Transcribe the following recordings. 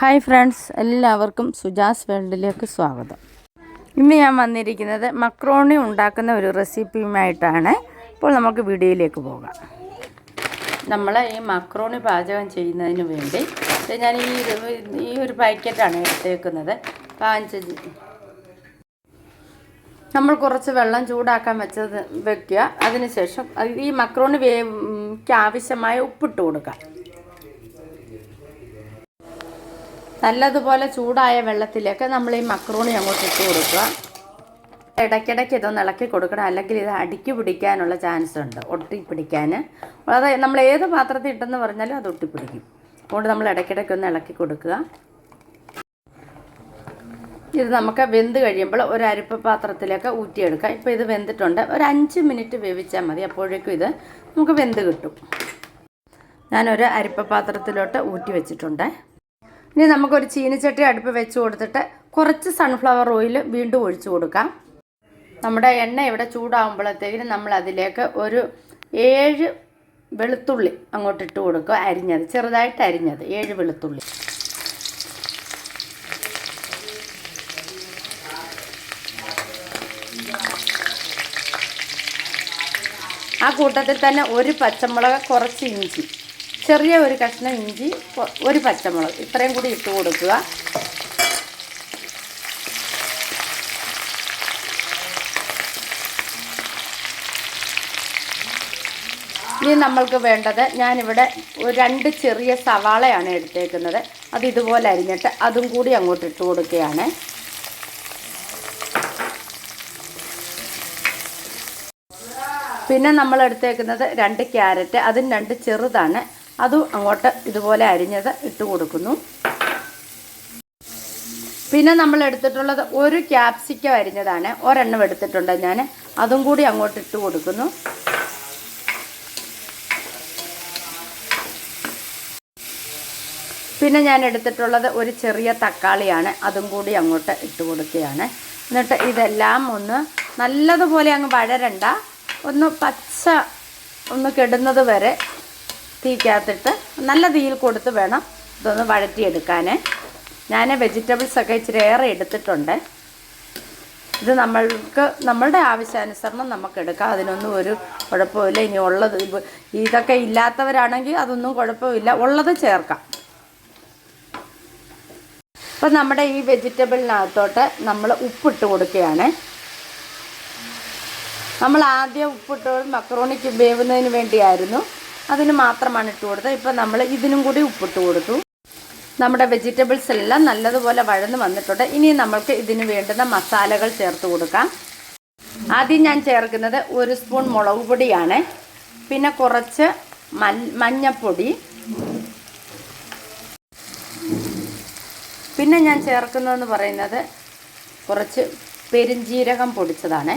Hi friends എല്ലാവർക്കും സുജാസ് വേൾഡിലേക്ക് സ്വാഗതം. ഇന്ന് ഞാൻ വന്നിരിക്കുന്നത് മക്രോണി ഉണ്ടാക്കുന്ന ഒരു റെസിപ്പിയുമായിട്ടാണ്. ഇപ്പോൾ നമുക്ക് വീഡിയോയിലേക്ക് പോകാം. നമ്മൾ ഈ മക്രോണി പാചകം ചെയ്യുന്നതിന് വേണ്ടി ഞാൻ ഈ ഈ ഒരു പാക്കറ്റാണ് എടുത്തേക്കുന്നത്. പാഞ്ച് നമ്മൾ കുറച്ച് വെള്ളം ചൂടാക്കാൻ വെച്ചത് വെക്കുക. അതിനുശേഷം ഈ മക്രോണി വേവിക്ക് ആവശ്യമായ ഉപ്പിട്ട് കൊടുക്കാം നല്ലതുപോലെ ചൂടായ വെള്ളത്തിലേക്ക് നമ്മൾ ഈ മക്രൂണി അങ്ങോട്ട് ഇട്ട് കൊടുക്കുക. ഇടയ്ക്കിടയ്ക്ക് ഇതൊന്ന് ഇളക്കി കൊടുക്കണം. അല്ലെങ്കിൽ ഇത് അടുക്കി പിടിക്കാനുള്ള ചാൻസ് ഉണ്ട്. ഒട്ടി പിടിക്കാൻ. നമ്മൾ ഏത് പാത്രത്തിൽ ഇട്ടെന്ന് പറഞ്ഞാലും അത് ഒട്ടിപ്പിടിക്കും അതുകൊണ്ട് നമ്മൾ ഇടയ്ക്കിടയ്ക്ക് ഒന്ന് ഇളക്കി കൊടുക്കുക. ഇത് നമുക്ക് വെന്ത് കഴിയുമ്പോൾ ഒരു അരിപ്പ പാത്രത്തിലേക്ക് ഊറ്റിയെടുക്കാം. ഇപ്പോൾ ഇത് വെന്തിട്ടുണ്ട്. ഒരു അഞ്ച് മിനിറ്റ് വേവിച്ചാൽ മതി. അപ്പോഴേക്കും ഇത് നമുക്ക് വെന്ത് കിട്ടും. ഞാനൊരു അരിപ്പ പാത്രത്തിലോട്ട് ഊറ്റി വെച്ചിട്ടുണ്ട്. ഇനി നമുക്കൊരു ചീനിച്ചട്ടി അടുപ്പ് വെച്ച് കൊടുത്തിട്ട് കുറച്ച് സൺഫ്ലവർ ഓയിൽ വീണ്ടും ഒഴിച്ചു കൊടുക്കാം. നമ്മുടെ എണ്ണ ഇവിടെ ചൂടാകുമ്പോഴത്തേക്കിന് നമ്മൾ അതിലേക്ക് ഒരു ഏഴ് വെളുത്തുള്ളി അങ്ങോട്ട് ഇട്ട് കൊടുക്കുക അരിഞ്ഞത് ചെറുതായിട്ട് അരിഞ്ഞത് ഏഴ് വെളുത്തുള്ളി. ആ കൂട്ടത്തിൽ തന്നെ ഒരു പച്ചമുളക് കുറച്ച് ഇഞ്ചി. ചെറിയ ഒരു കഷ്ണം ഇഞ്ചി ഒരു പച്ചമുളക് ഇത്രയും കൂടി ഇട്ട് കൊടുക്കുക. ഇനി നമ്മൾക്ക് വേണ്ടത് ഞാനിവിടെ രണ്ട് ചെറിയ സവാളയാണ് എടുത്തേക്കുന്നത്. അത് ഇതുപോലെ അരിഞ്ഞിട്ട് അതും കൂടി അങ്ങോട്ട് ഇട്ട് കൊടുക്കുകയാണ്. പിന്നെ നമ്മൾ എടുത്തേക്കുന്നത് രണ്ട് ക്യാരറ്റ്. അതും രണ്ട് ചെറുതാണ്. അതും അങ്ങോട്ട് ഇതുപോലെ അരിഞ്ഞത് ഇട്ട് കൊടുക്കുന്നു. പിന്നെ നമ്മൾ എടുത്തിട്ടുള്ളത് ഒരു ക്യാപ്സിക്കം അരിഞ്ഞതാണ്. ഒരെണ്ണം എടുത്തിട്ടുണ്ട് ഞാൻ. അതും കൂടി അങ്ങോട്ട് ഇട്ട് കൊടുക്കുന്നു. പിന്നെ ഞാൻ എടുത്തിട്ടുള്ളത് ഒരു ചെറിയ തക്കാളിയാണ്. അതും കൂടി അങ്ങോട്ട് ഇട്ട് കൊടുക്കുകയാണ്. എന്നിട്ട് ഇതെല്ലാം ഒന്ന് നല്ലതുപോലെ അങ്ങ് വഴരണ്ട. ഒന്ന് പച്ച ഒന്ന് കെടുന്നത് വരെ തീക്കകത്തിട്ട് നല്ല തീയിൽ കൊടുത്ത് വേണം ഇതൊന്ന് വഴറ്റിയെടുക്കാൻ ഞാൻ വെജിറ്റബിൾസൊക്കെ ഇച്ചിരി ഏറെ എടുത്തിട്ടുണ്ട്. ഇത് നമ്മൾക്ക് നമ്മളുടെ ആവശ്യാനുസരണം നമുക്ക് എടുക്കാം. അതിനൊന്നും ഒരു കുഴപ്പമില്ല. ഇനി ഉള്ളത് ഇതൊക്കെ ഇല്ലാത്തവരാണെങ്കിൽ അതൊന്നും കുഴപ്പമില്ല. ഉള്ളത് ചേർക്കാം. അപ്പം നമ്മുടെ ഈ വെജിറ്റബിളിനകത്തോട്ട് നമ്മൾ ഉപ്പിട്ട് കൊടുക്കുകയാണ്. നമ്മൾ ആദ്യം ഉപ്പിട്ടത് മക്രോണിക്ക് വേവുന്നതിന് വേണ്ടിയായിരുന്നു. അതിന് മാത്രമാണ് ഇട്ട് കൊടുത്തത്. ഇപ്പം നമ്മൾ ഇതിനും കൂടി ഉപ്പിട്ട് കൊടുത്തു. നമ്മുടെ വെജിറ്റബിൾസ് എല്ലാം നല്ലതുപോലെ വഴന്ന് വന്നിട്ടുണ്ട്. ഇനി നമ്മൾക്ക് ഇതിന് വേണ്ടുന്ന മസാലകൾ ചേർത്ത് കൊടുക്കാം. ആദ്യം ഞാൻ ചേർക്കുന്നത് ഒരു സ്പൂൺ മുളക് പൊടിയാണ്. പിന്നെ കുറച്ച് മഞ്ഞപ്പൊടി. പിന്നെ ഞാൻ ചേർക്കുന്നതെന്ന് പറയുന്നത് കുറച്ച് പെരിഞ്ജീരകം പൊടിച്ചതാണ്.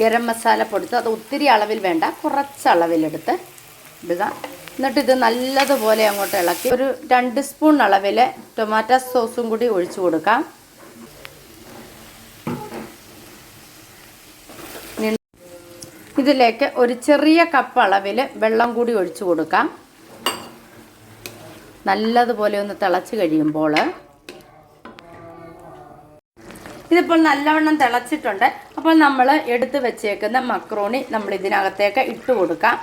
ഗരം മസാല പൊടിച്ച് അത് ഒത്തിരി അളവിൽ വേണ്ട. കുറച്ച് അളവിലെടുത്ത് ഇടുക. എന്നിട്ട് ഇത് നല്ലതുപോലെ അങ്ങോട്ട് ഇളക്കി ഒരു രണ്ട് സ്പൂൺ അളവിൽ ടൊമാറ്റോ സോസും കൂടി ഒഴിച്ചു കൊടുക്കാം. ഇതിലേക്ക് ഒരു ചെറിയ കപ്പ് അളവിൽ വെള്ളം കൂടി ഒഴിച്ചു കൊടുക്കാം. നല്ലതുപോലെ ഒന്ന് തിളച്ച് കഴിയുമ്പോൾ ഇതിപ്പോൾ നല്ലവണ്ണം തിളച്ചിട്ടുണ്ട്. അപ്പോൾ നമ്മൾ എടുത്ത് വെച്ചേക്കുന്ന മക്രോണി നമ്മൾ ഇതിനകത്തേക്ക് ഇട്ട് കൊടുക്കാം.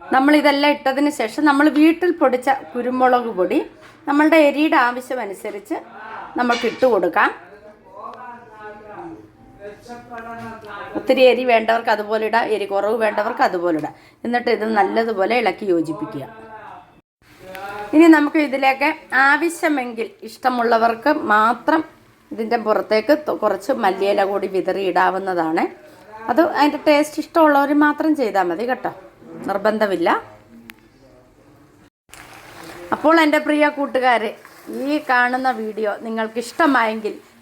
നമ്മൾ ഇതെല്ലാം ഇട്ടതിന് ശേഷം നമ്മൾ വീട്ടിൽ പൊടിച്ച കുരുമുളക് പൊടി നമ്മളുടെ എരിയുടെ ആവശ്യമനുസരിച്ച് നമുക്ക് ഇട്ട് കൊടുക്കാം. ഒത്തിരി എരി വേണ്ടവർക്ക് അതുപോലെ ഇടാം എരി കുറവ് വേണ്ടവർക്ക് അതുപോലെ ഇടാം. എന്നിട്ട് ഇത് നല്ലതുപോലെ ഇളക്കി യോജിപ്പിക്കുക. ഇനി നമുക്ക് ഇതിലേക്ക് ആവശ്യമെങ്കിൽ ഇഷ്ടമുള്ളവർക്ക് മാത്രം ഇതിന്റെ പുറത്തേക്ക് കുറച്ച് മല്ലിയില കൂടി വിതറി ഇടാവുന്നതാണ്. അത് അതിന്റെ ടേസ്റ്റ് ഇഷ്ടമുള്ളവർ മാത്രം ചെയ്താൽ മതി കേട്ടോ. നിർബന്ധമില്ല. അപ്പോൾ എന്റെ പ്രിയ കൂട്ടുകാരെ ഈ കാണുന്ന വീഡിയോ നിങ്ങൾക്ക് ഇഷ്ടമായെങ്കിൽ